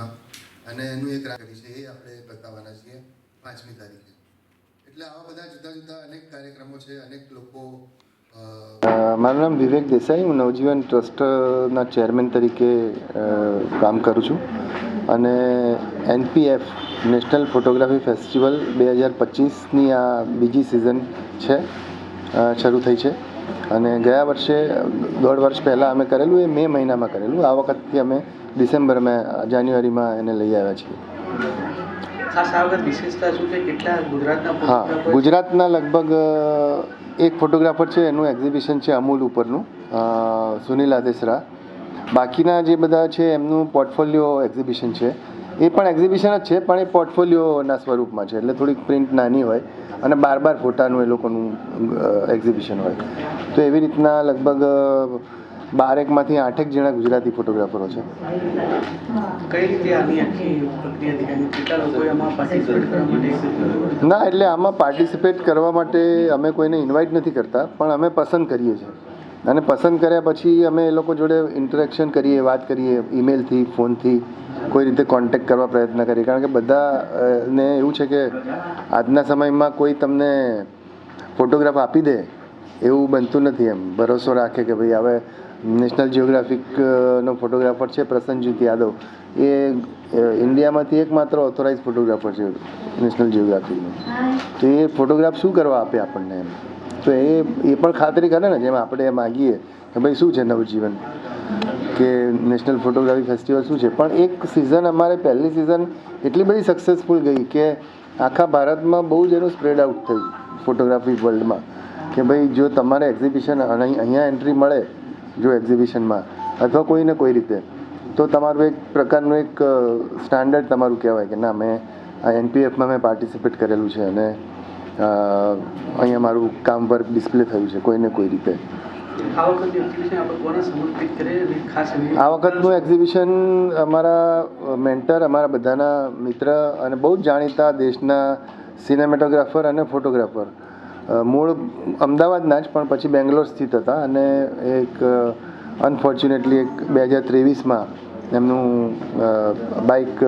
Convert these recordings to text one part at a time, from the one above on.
માં. અને એનું એક રાખ કરી છે, એ આપણે બતાવવાના છીએ પાંચમી તારીખે. એટલે આવા બધા જુદા જુદા અનેક કાર્યક્રમો છે, અનેક લોકો મારું નામ વિવેક દેસાઈ, હું નવજીવન ટ્રસ્ટના ચેરમેન તરીકે કામ કરું છું. અને એનપીએફ, નેશનલ ફોટોગ્રાફી ફેસ્ટિવલ, બે હજાર પચીસની આ બીજી સિઝન છે શરૂ થઈ છે. અને ગયા વર્ષે દોઢ વર્ષ પહેલાં અમે કરેલું એ મે મહિનામાં કરેલું. આ વખતથી અમે ડિસેમ્બરમાં જાન્યુઆરીમાં એને લઈ આવ્યા છીએ. હા ગુજરાતના લગભગ એક ફોટોગ્રાફર છે એનું એક્ઝિબિશન છે અમૂલ ઉપરનું સુનિલ આદેસરા. બાકીના જે બધા છે એમનું પોર્ટફોલિયો એક્ઝિબિશન છે. એ પણ એક્ઝિબિશન જ છે પણ એ પોર્ટફોલિયોના સ્વરૂપમાં છે. એટલે થોડીક પ્રિન્ટ નાની હોય અને બાર બાર ફોટાનું એ લોકોનું એક્ઝિબિશન હોય. તો એવી રીતના લગભગ બારેકમાંથી આઠેક જણા ગુજરાતી ફોટોગ્રાફરો છે. ના એટલે આમાં પાર્ટિસિપેટ કરવા માટે અમે કોઈને ઇન્વાઇટ નથી કરતા પણ અમે પસંદ કરીએ છીએ. અને પસંદ કર્યા પછી અમે એ લોકો જોડે ઇન્ટરેક્શન કરીએ વાત કરીએ ઈમેલથી ફોનથી કોઈ રીતે કોન્ટેક્ટ કરવા પ્રયત્ન કરીએ. કારણ કે બધા ને એવું છે કે આજના સમયમાં કોઈ તમને ફોટોગ્રાફ આપી દે એવું બનતું નથી એમ. ભરોસો રાખે કે ભાઈ હવે નેશનલ જિયોગ્રાફિકનો ફોટોગ્રાફર છે પ્રસન્નજીત યાદવ. એ ઇન્ડિયામાંથી એકમાત્ર ઓથોરાઇઝ ફોટોગ્રાફર છે નેશનલ જિયોગ્રાફીનો તો એ ફોટોગ્રાફ શું કરવા આપે આપણને એમ? તો એ એ પણ ખાતરી કરે ને જેમ આપણે એ માગીએ કે ભાઈ શું છે નવજીવન? કે નેશનલ ફોટોગ્રાફી ફેસ્ટિવલ શું છે? પણ એક સિઝન અમારે પહેલી સિઝન એટલી બધી સક્સેસફુલ ગઈ કે આખા ભારતમાં બહુ જ એનું સ્પ્રેડ આઉટ થયું ફોટોગ્રાફી વર્લ્ડમાં કે ભાઈ જો તમારે એક્ઝિબિશન અહીંયા એન્ટ્રી મળે જો એક્ઝિબિશનમાં અથવા કોઈને કોઈ રીતે તો તમારું એક પ્રકારનું એક સ્ટાન્ડર્ડ તમારું કહેવાય કે ના મેં આ એનપીએફમાં મેં પાર્ટિસિપેટ કરેલું છે અને અહીંયા મારું કામ વર્ક ડિસ્પ્લે થયું છે કોઈને કોઈ રીતે. આ વખતનું એક્ઝિબિશન અમારા મેન્ટર અમારા બધાના મિત્ર અને બહુ જ જાણીતા દેશના સિનેમેટોગ્રાફર અને ફોટોગ્રાફર મૂળ અમદાવાદના જ, પણ પછી બેંગ્લોર સ્થિત હતા અને એક અનફોર્ચ્યુનેટલી એક બે હજાર ત્રેવીસમાં એમનું બાઇક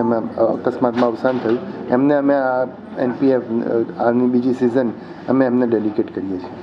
એમાં અકસ્માતમાં અવસાન થયું. એમને અમે આ એનપીએફ આની બીજી સિઝન અમે એમને ડેડિકેટ કરીએ છીએ.